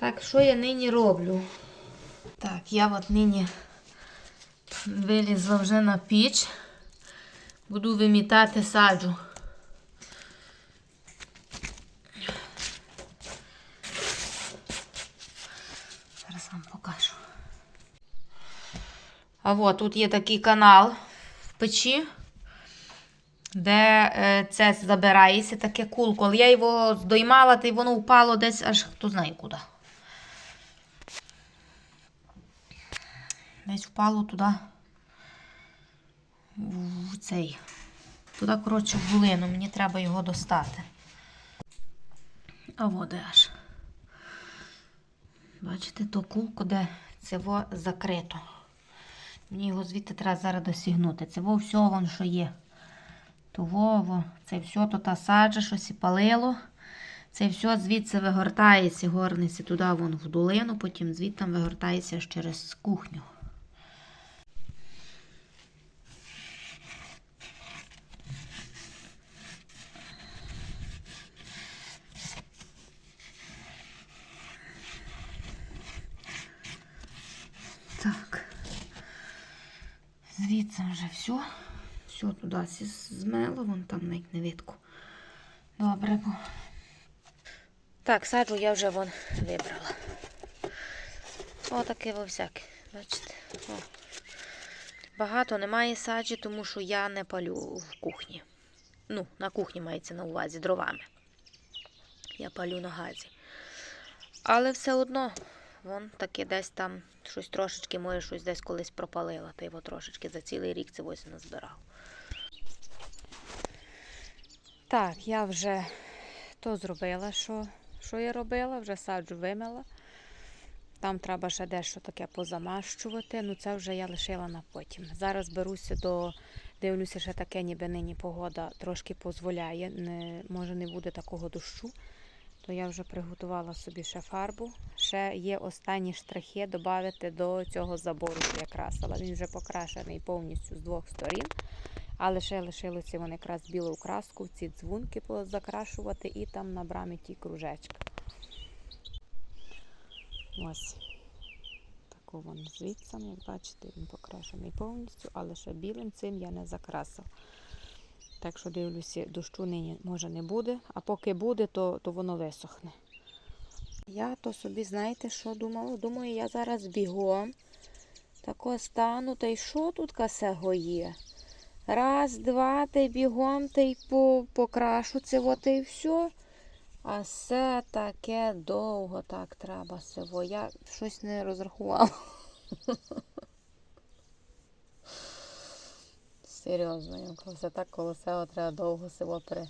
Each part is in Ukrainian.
Так, що я нині роблю? Так, я от нині вилізла вже на піч. Буду вимітати саджу. Зараз вам покажу. А от тут є такий канал в печі, де е, це забирається таке кулко. Але я його здоймала, та й воно впало десь аж хто знає куди. Десь впало туди. В цей. Туди, коротше, в булину. Мені треба його достати. А води аж. Бачите, то кулко, де во закрито. Мені його звідти треба зараз досягнути. Це во все, вон, що є. То во, во, це все, то та саджа, щось і палило. Це все звідси вигортається, горниться туди вон в долину, потім звідти вигортається через кухню. Так. Звідси вже все. Все туди змело, вон там навіть не видко. Добре, бо. Так, саджу я вже вон вибрала. Отаке во всяке. Бачите? О. Багато немає саджі, тому що я не палю в кухні. Ну, на кухні мається на увазі дровами. Я палю на газі. Але все одно, вон таке десь там щось трошечки, може, щось десь колись пропалила. Та його трошечки за цілий рік це ось назбирав. Так, я вже то зробила, що, що я робила, вже саджу вимила. Там треба ще дещо таке позамащувати. Ну це вже я лишила на потім. Зараз беруся до, дивлюся, ще таке, ніби нині погода трошки дозволяє. Не, може не буде такого дощу. То я вже приготувала собі ще фарбу. Ще є останні штрихи додати до цього забору, що я красила. Він вже покрашений повністю з двох сторін. Але ще лишилося вони якраз білу краску, ці дзвонки закрашувати і там на брамі ті кружечки. Ось. Таку вон звідси, як бачите, він покрашений повністю, але ще білим цим я не закрасила. Так що дивлюся, дощу нині може не буде, а поки буде, то, то воно висохне. Я то собі, знаєте, що думала? Думаю, я зараз бігом тако стану, та й що тут касего є? Раз, два, та й бігом, та й по, покрашу це, от і все. А все таке довго так треба сиво. Я щось не розрахувала. Серйозно, все так коло себе треба довго при,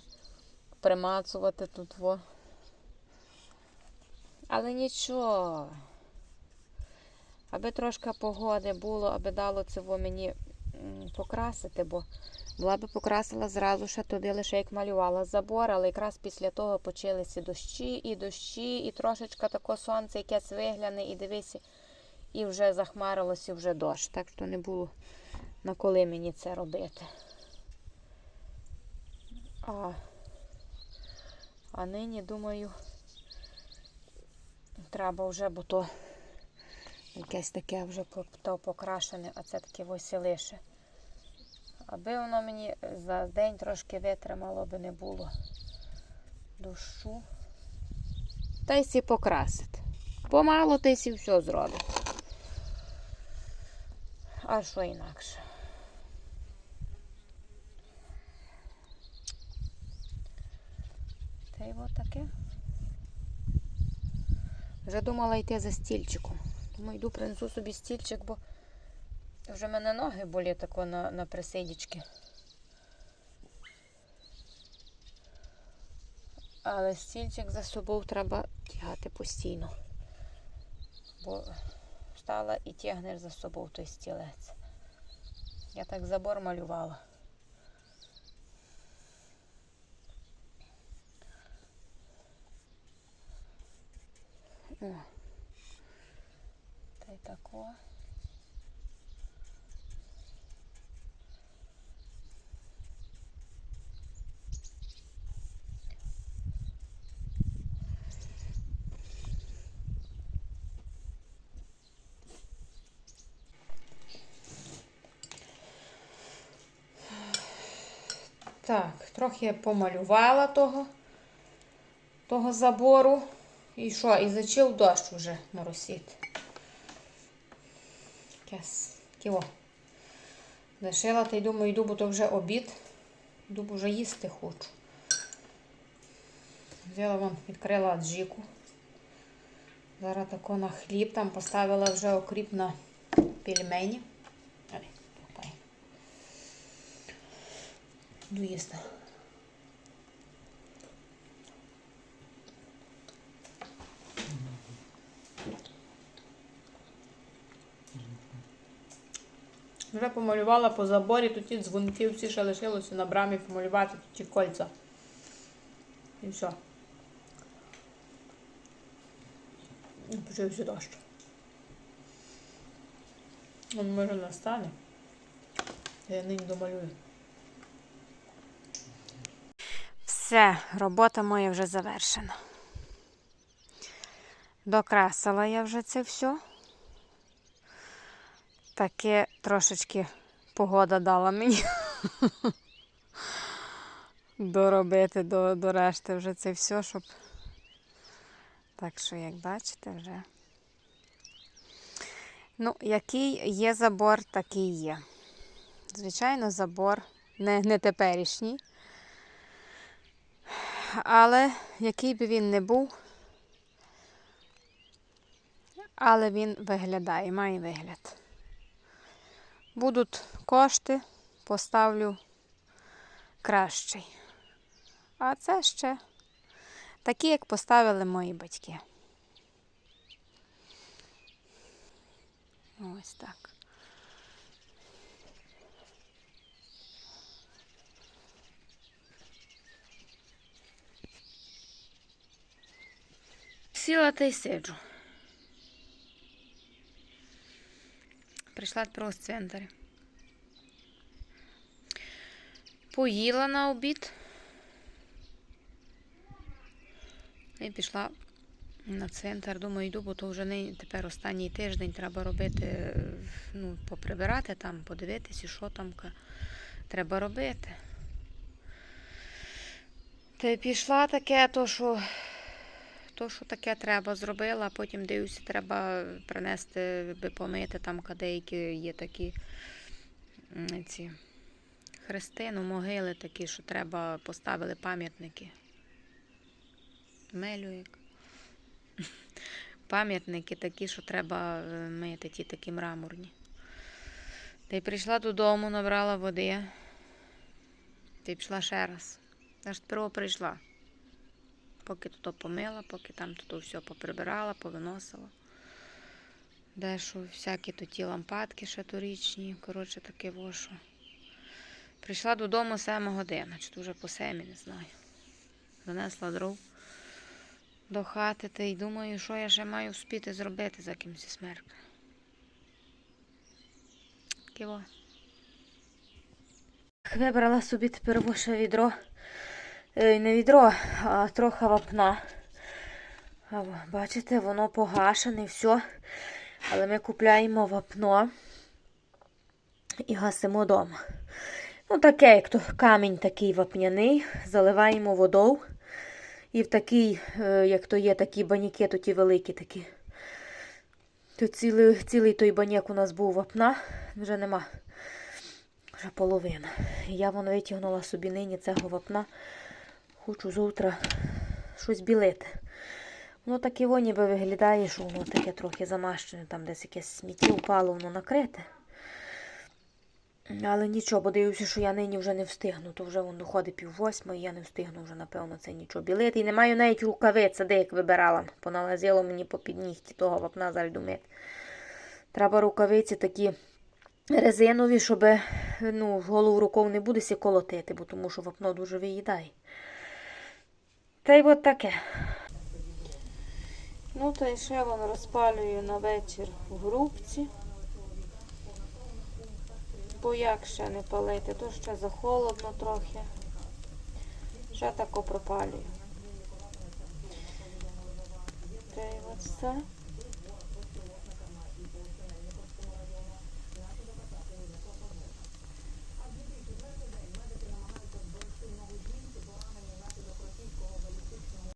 примацувати тут во. Але нічого. Аби трошки погоди було, аби дало це мені покрасити, бо була би покрасила зразу ще туди, лише як малювала забор, але якраз після того почалися дощі і дощі, і трошечка тако сонце якесь вигляне, і дивися, і вже захмарилося, вже дощ. Так що не було на коли мені це робити. А, а нині, думаю, треба вже, бо то якесь таке вже то покрашене, а це таке веселіше. Аби воно мені за день трошки витримало би не було дощу. Та й сі покрасити. Помало та й сі все зробить. А що інакше? Та й от таке. Вже думала йти за стільчиком. Думаю, йду принесу собі стільчик, бо вже в мене ноги болять тако на, на присидічки. Але стільчик за собою треба тягати постійно. Бо встала і тягнеш за собою той стілець. Я так забор малювала. О. Та й тако. Так, трохи я помалювала того, того забору. І що? І зачав дощ вже моросіти. Кес. Ківо. Лишила та й думаю, йду, бо то вже обід. Йду, бо вже їсти хочу. Взяла вон, відкрила джіку. Зараз тако на хліб там поставила вже окріп на пельмені. Йду їсти. Вже помалювала по заборі, тут ті дзвонки всі ще лишилося на брамі помалювати тут ті кольця. І все. І почався дощ. Він може настане. Я нині домалюю. Все, робота моя вже завершена. Докрасила я вже це все. Таке трошечки погода дала мені доробити до, до решти вже це все, щоб. Так що, як бачите, вже. Ну, який є забор, такий є. Звичайно, забор не, не теперішній. Але який би він не був, але він виглядає, має вигляд. Будуть кошти, поставлю кращий. А це ще такі, як поставили мої батьки. Ось так. Сіла та й сиджу. Прийшла з цвинтаря. Поїла на обід. І пішла на центр. Думаю, йду, бо то вже не тепер останній тиждень треба робити, ну, поприбирати там, подивитися, що там треба робити. Та й пішла таке, то що, то, що таке треба зробила, а потім дивлюся, треба принести, помити там ка деякі є такі ці хрести, ну, могили такі, що треба поставили пам'ятники. Мелюєк. Пам'ятники такі, що треба е, мити, ті такі мраморні. Та й прийшла додому, набрала води. Й пішла ще раз. Аж тепер прийшла. Поки тут помила, поки там тут все поприбирала, повиносила. Дещо всякі тут лампадки ще торічні, коротше, таке вошу. Прийшла додому 7 година, чи вже по 7, не знаю. Занесла дров до хати та й думаю, що я ще маю вспіти зробити за кимось смерка. Ківо. Вибрала собі тепер воше відро. Е, Не відро, а трохи вапна. Бачите, воно погашене, все. Але ми купляємо вапно і гасимо вдома. Ну, таке, як то камінь такий вапняний, заливаємо водою. І в такий, е, як то є, такі баняки, то ті великі такі. То цілий, цілий той баняк у нас був вапна, вже нема. Вже половина. Я воно витягнула собі нині цього вапна. Хочу завтра щось білити. Воно таке во ніби виглядає, що воно таке трохи замащене, там десь якесь сміття впало, воно накрите. Але нічого, бо дивлюся, що я нині вже не встигну, то вже воно доходить пів восьмої, я не встигну вже, напевно, це нічого білити. І не маю навіть рукавиць, де як вибирала. Поналазило мені по піднігті того вапна зараз думати. Треба рукавиці такі резинові, щоб ну, голову руков не буде сі колотити, бо тому що вапно дуже виїдає. Та й от таке. Ну, та й ще воно розпалюю на вечір в грубці. Бо як ще не палити, то ще захолодно трохи. Ще тако пропалюю. Та й от все.